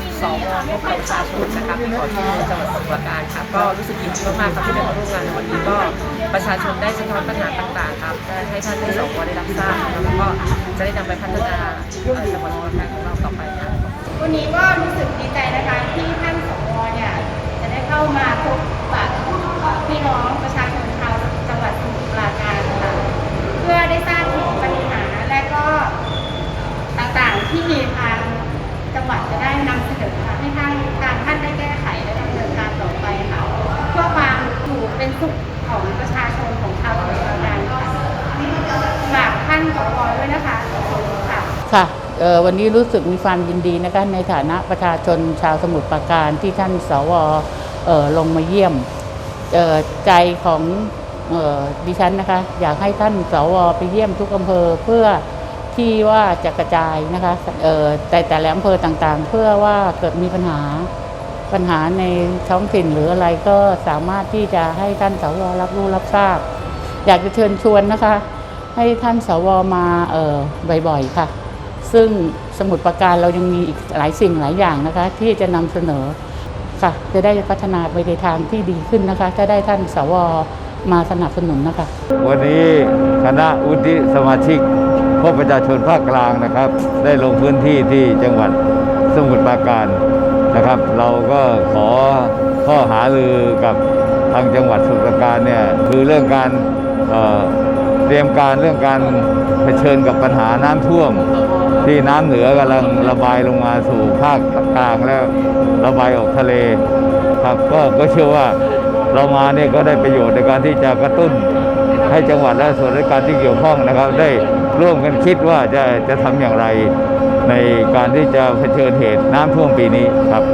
พบกับประชาชนนะคะที่ขอที่จังหวัดสมุทรปราการค่ะก็รู้สึกยินดีมากๆครับที่ได้มาร่วมงานในวันนี้ก็ประชาชนได้สะท้อนปัญหาต่างๆครับได้ให้ท่านที่สวได้รับทราบแล้วก็จะได้นำไปพัฒนาจังหวัดสมุทรปราการของเราต่อไปค่ะวันนี้ก็รู้สึกดีใจนะคะที่ท่านสวเนี่ยจะได้เข้ามาพบปะพี่น้องประชาชนชาวจังหวัดสมุทรปราการค่ะเพื่อได้ทราบถึงปัญหาและก็ต่างๆที่ทางจังหวัดจะได้ นำเสนอค่ะให้ท่างทางท่านได้แก้ไขและดำเนินการต่อไปค่ะเพื่อความอยู่เป็นสุขของประชาชนของชาวสมุทรปราการค่ะฝากท่านสวด้วยนะคะขอบคุณค่ะค่ะวันนี้รู้สึกมีความยินดีนะคะในฐานะประชาชนชาวสมุทรปราการที่ท่านสวอลงมาเยี่ยมใจของออดิฉันนะคะ อยากให้ท่านสวไปเยี่ยมทุกอำเภอเพื่อ ที่ว่าจะกระจายนะคะเอ่แต่แต่ละอำเภอต่างๆ เพื่อว่าเกิดมีปัญหาปัญหาในท้องถิ่นหรืออะไรก็สามารถที่จะให้ท่านสวรับรู้รับทราบ อยากจะเชิญชวนนะคะ ให้ท่านสวมาเออบ่อยๆค่ะ ซึ่งสมุดประการเรายังมีอีกหลายสิ่งหลายอย่างนะคะ ที่จะนำเสนอค่ะ จะได้พัฒนาไปในทางที่ดีขึ้นนะคะ ถ้าได้ท่านสวมาสนับสนุนนะคะ วันนี้คณะวุฒิสมาชิก พบประชาชนภาคกลางนะครับ ได้ลงพื้นที่ที่จังหวัดสมุทรปราการนะครับ เราก็ขอข้อหารือกับทางจังหวัดสมุทรปราการเนี่ยคือเรื่องการเเตรียมการเรื่องการเผชิญกับปัญหาน้ำท่วม ที่น้ำเหนือกำลังระบายลงมาสู่ภาคกลางแล้วระบายออกทะเลครับก็ก็เชื่อว่าเรามาเนี่ยก็ได้ประโยชน์ในการที่จะกระตุ้น ให้จังหวัดและส่วนราชการที่เกี่ยวข้องนะครับ ได้ร่วมกันคิดว่าจะจะทำอย่างไร ในการที่จะเผชิญเหตุน้ำท่วมปีนี้ครับ